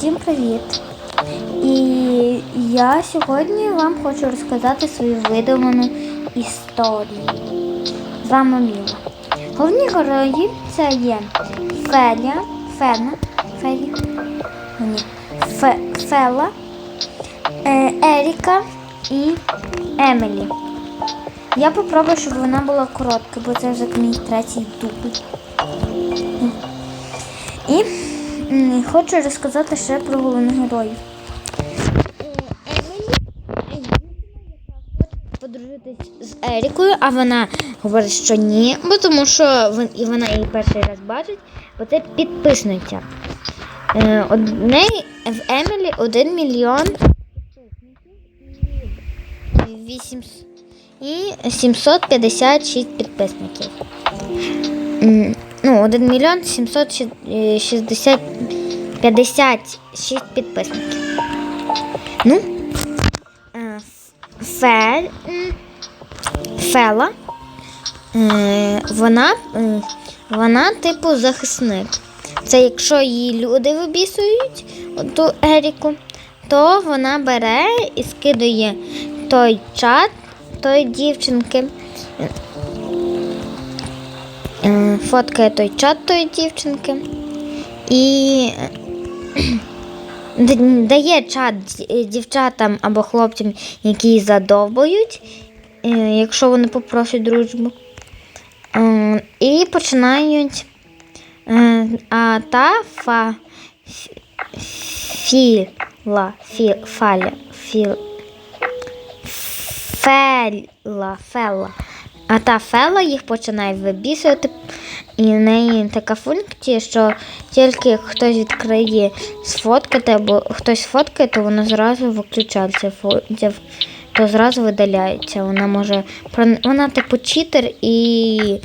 Всім привіт! І я сьогодні вам хочу розказати свою видуману історію. З вами Міла. Головні герої це є Феля, Фена, Фелі, ні, Фе, Фела, е, Еріка і Емілі. Я попробую, щоб вона була коротка, бо це вже мій третій дубль. І хочу розказати ще про головних героїв. Подружитись з Ерікою, а вона говорить, що ні, бо тому що вона її перший раз бачить, бо це підписниця. Е, в неї в Емілі 1 мільйон 8 і 756 підписників. Ну, 1 мільйон 760 56 підписників. Ну, е, Фе, Фела, е, вона, е, вона типу захисник. Це якщо її люди вибісують, ту Еріку, то вона бере і скидає той чат тої дівчинки. Е, Фоткає той чат тої дівчинки і дає чат дівчатам або хлопцям, які її задовбують, е, якщо вони попросять дружбу. Е, І починають. е, А та фа філа, фі, фаля, філ, фела, фела. А та фела їх починає вибісувати. І в неї така функція, що тільки хтось відкриє сфоткати, або хтось фоткає, то воно зразу виключається, то зразу видаляється. Вона може вона типу читер і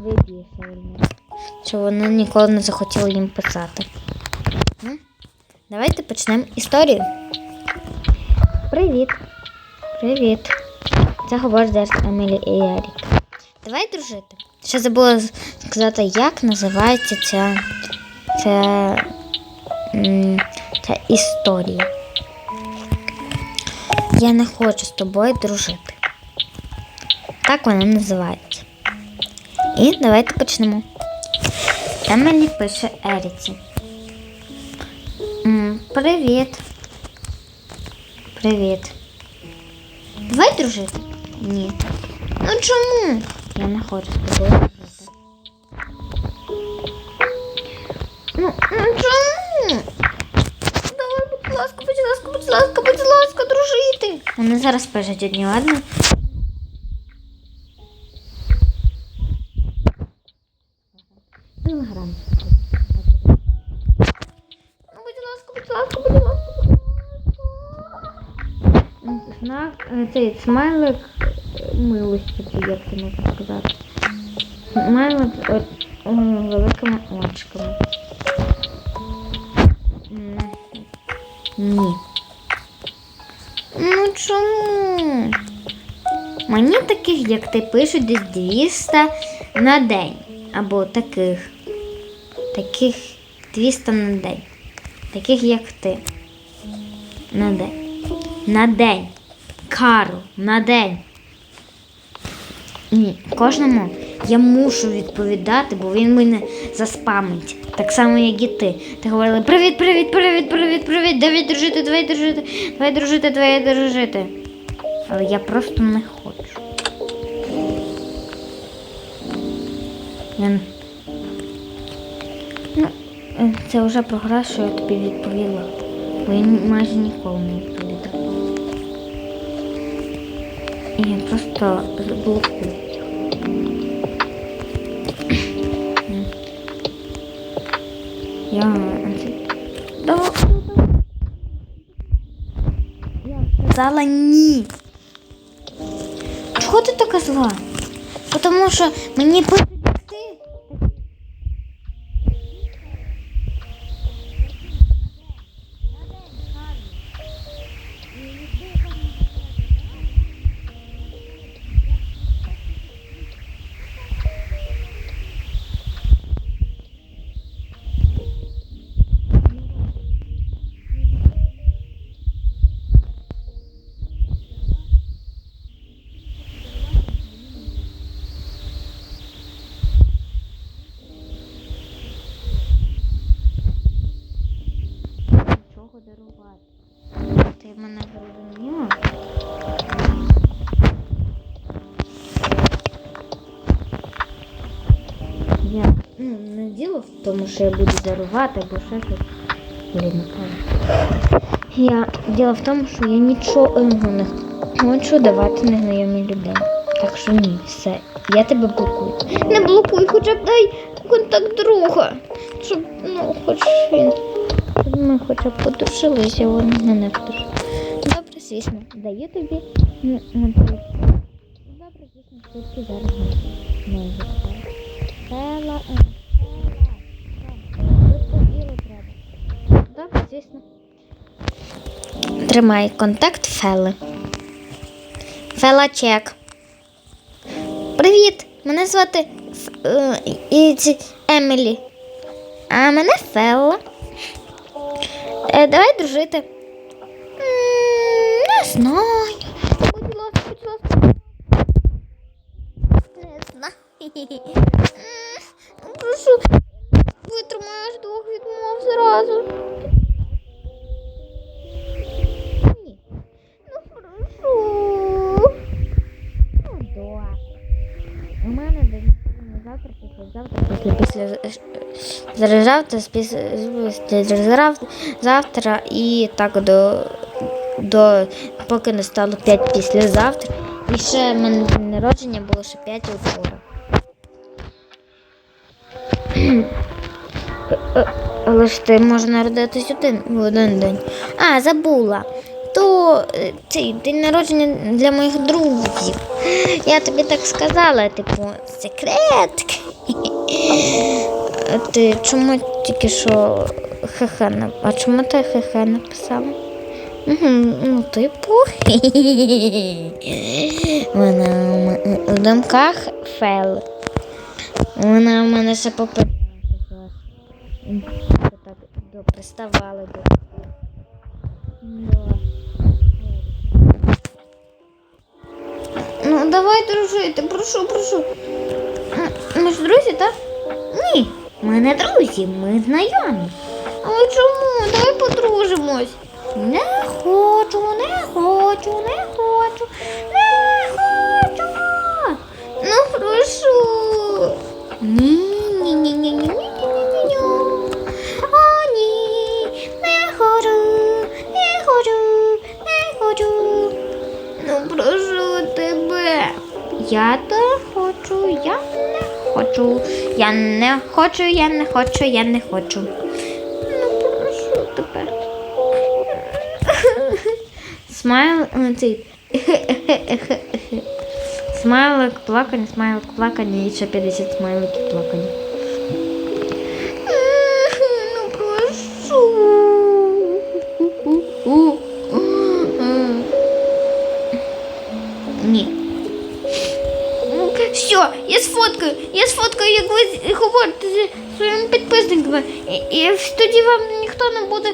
вибісує. Що вона ніколи не захотіла їм писати. Ну, давайте почнемо історію. Привіт. Привіт. Це говорить зараз Емілі і Ерік. Давай дружити. Ще забула сказати, як називається ця, ця, ця історія. Я не хочу з тобою дружити. Так вона називається. І давайте почнемо. Емілі пише Еріці. Привіт. Привіт. Давай дружити? Ні. Ну чому? Я не хочу з тобою. Ну, ну чому? Давай, будь ласка, будь ласка, будь ласка, будь ласка, дружити. Вони зараз пишуть одні одне. Телеграм. Ну, будь ласка, будь ласка, будь ласка. Знак, е, цей смайлик милості, це можна сказати. Смайлик з о- о, великими очками. Ні. Ну чому? Мені таких, як ти пишуть, десь 200 на день. Або таких. Таких 200 на день. Таких, як ти. На день. На день. Карл, на день. Ні, кожному я мушу відповідати, бо він мене заспамить. Так само, як і ти. Ти говорила привіт, привіт, привіт, привіт, привіт, давай дружити, давай дружити, давай дружити, давай дружити. Але я просто не хочу. Я... Ну, е, це вже прогрес, що я тобі відповіла. Бо я майже ніколи не відповідав. І я просто заблокую. Я... Да, Я сказала ні. Чого ти така зла? Тому що мені ти мене зрозуміла? Я ну, не діло в тому, що я буду дарувати, або ще щось. Блін, Я діло в тому, що я нічого е, ну, не хочу давати незнайомій людині. Так що ні, все. Я тебе блокую. Не блокуй, хоча б дай контакт друга. Щоб ну хоч він. Щоб ми хоча б подушилися, вони мене втратили. Звісно, даю тобі м. Добре, звісно, ти зараз не е, села, треба. Добре, звісно. Тримай контакт Фели. Фела чек. Привіт! Мене звати Ф- е, Емілі. А мене Фелла. Е, давай дружити. М, Не знаю. Будь ласка, будь ласка. Не знаю. М, Прошу. Витримаєш двох відмов зразу. Ні. Ну прошу. Ну добре. У мене день народження завтра, післязавтра, після після завтра, після завтра і так до, до поки не стало 5 післязавтра. І ще в мене день народження було ще 5 вчора. Але ж ти може народитись один в один день. А, забула. То е, цей день народження для моїх друзів. Я тобі так сказала, типу, секрет. Ти чому тільки що нап... А чому ти хх написала? Ну, типу. Вона у думках фел. Вона у мене ще попередила. Так до приставали до. Ну, давай дружити, прошу, прошу. Ми ж друзі, так? Ні, ми не друзі, ми знайомі. Але чому? Давай подружимось. Не хочу, не хочу, не хочу, не хочу. Ну прошу. Ні-ні-ні-ні-ні-ні-ні. О, ні, не хочу, не хочу, не хочу. Ну прошу тебе. Я не хочу, я не хочу, я не хочу, я не хочу, я не хочу. Ну прошу тебе. Смайл, е, цей. Смайлик, плакання, смайлик, плакання і ще 50 смайликів плакання. Ну, прошу. Ні. Все, я сфоткаю, я сфоткаю, як ви говорите зі своїми підписниками. І, і тоді вам ніхто не буде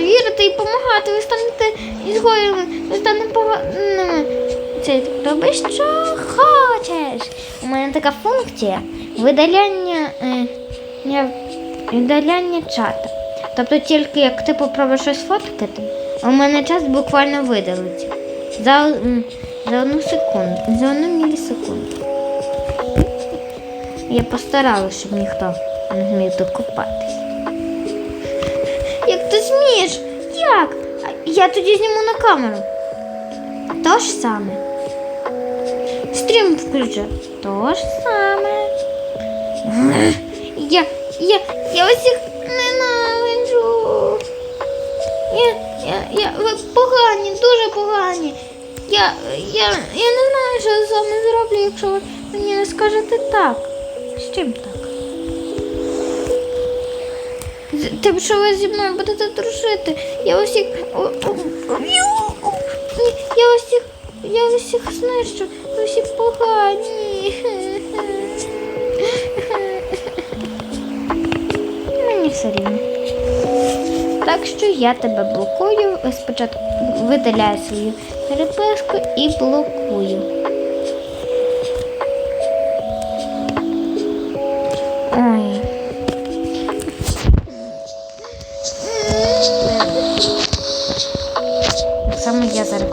вірити і допомагати. Ви станете ізгоями, ви станете поганими. Це роби, що хочеш. У мене така функція видаляння, е, ня- видаляння чату. Тобто тільки як ти попробуєш щось фоткати, у мене час буквально видалиться. За, за одну секунду, за одну мілісекунду. Я постаралася, щоб ніхто не зміг докопатись. Як ти змієш? Як? Я тоді зніму на камеру. То ж саме. Стрім включу. То ж саме. Я, я, я усіх ненавиджу. Я, я, я, ви погані, дуже погані. Я, я, я не знаю, що з вами зроблю, якщо ви мені не скажете так. Чим так? Тим, що ви зі мною будете дружити. Я усіх. Я усіх. Я усіх знищу. Всі погані. Мені все рівно. Так що я тебе блокую. Спочатку видаляю свою переписку і блокую. Akşam mı yazarım?